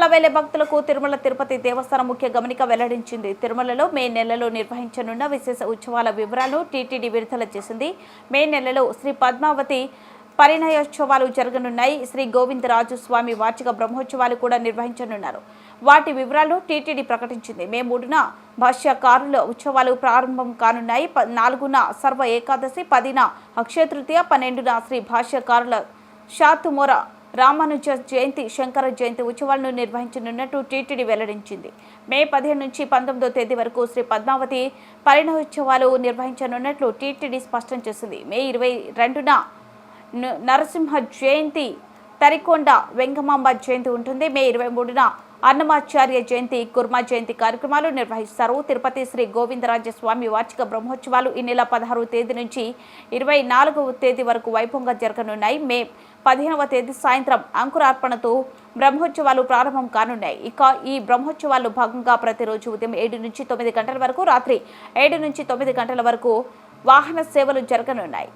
తిరుమల వెళ్ళే భక్తులకు తిరుమల తిరుపతి దేవస్థానం ముఖ్య గమనిక వెల్లడించింది. తిరుమలలో మే నెలలో నిర్వహించనున్న విశేష ఉత్సవాల వివరాలు టీటీడీ విడుదల చేసింది. మే నెలలో శ్రీ పద్మావతి పరిణయోత్సవాలు జరగనున్నాయి. శ్రీ గోవిందరాజు స్వామి వార్షిక బ్రహ్మోత్సవాలు కూడా నిర్వహించనున్నారు. వాటి వివరాలు టీటీడీ ప్రకటించింది. మే మూడున భాష్యకారుల ఉత్సవాలు ప్రారంభం కానున్నాయి. ప- నాలుగున సర్వ ఏకాదశి పదిన అక్షయ తృతీయ పన్నెండున శ్రీ భాష్యకారుల శాతుమోర రామానుజ జయంతి శంకర జయంతి ఉత్సవాలను నిర్వహించనున్నట్టు టీటీడీ వెల్లడించింది. మే పదిహేను నుంచి పంతొమ్మిదో తేదీ వరకు శ్రీ పద్మావతి పరిణోత్సవాలు నిర్వహించనున్నట్లు టీటీడీ స్పష్టం చేసింది. మే ఇరవై రెండున నరసింహ జయంతి తరికొండ వెంగమాంబ జయంతి ఉంటుంది. మే ఇరవై మూడున అన్నమాచార్య జయంతి కుర్మా జయంతి కార్యక్రమాలు నిర్వహిస్తారు. తిరుపతి శ్రీ గోవిందరాజ స్వామి వార్షిక బ్రహ్మోత్సవాలు ఈ నెల పదహారు తేదీ నుంచి ఇరవై నాలుగవ తేదీ వరకు వైభవంగా జరగనున్నాయి. మే పదిహేనవ తేదీ సాయంత్రం అంకురార్పణతో బ్రహ్మోత్సవాలు ప్రారంభం కానున్నాయి. ఇక ఈ బ్రహ్మోత్సవాల్లో భాగంగా ప్రతిరోజు ఉదయం ఏడు నుంచి తొమ్మిది గంటల వరకు రాత్రి ఏడు నుంచి తొమ్మిది గంటల వరకు వాహన సేవలు జరగనున్నాయి.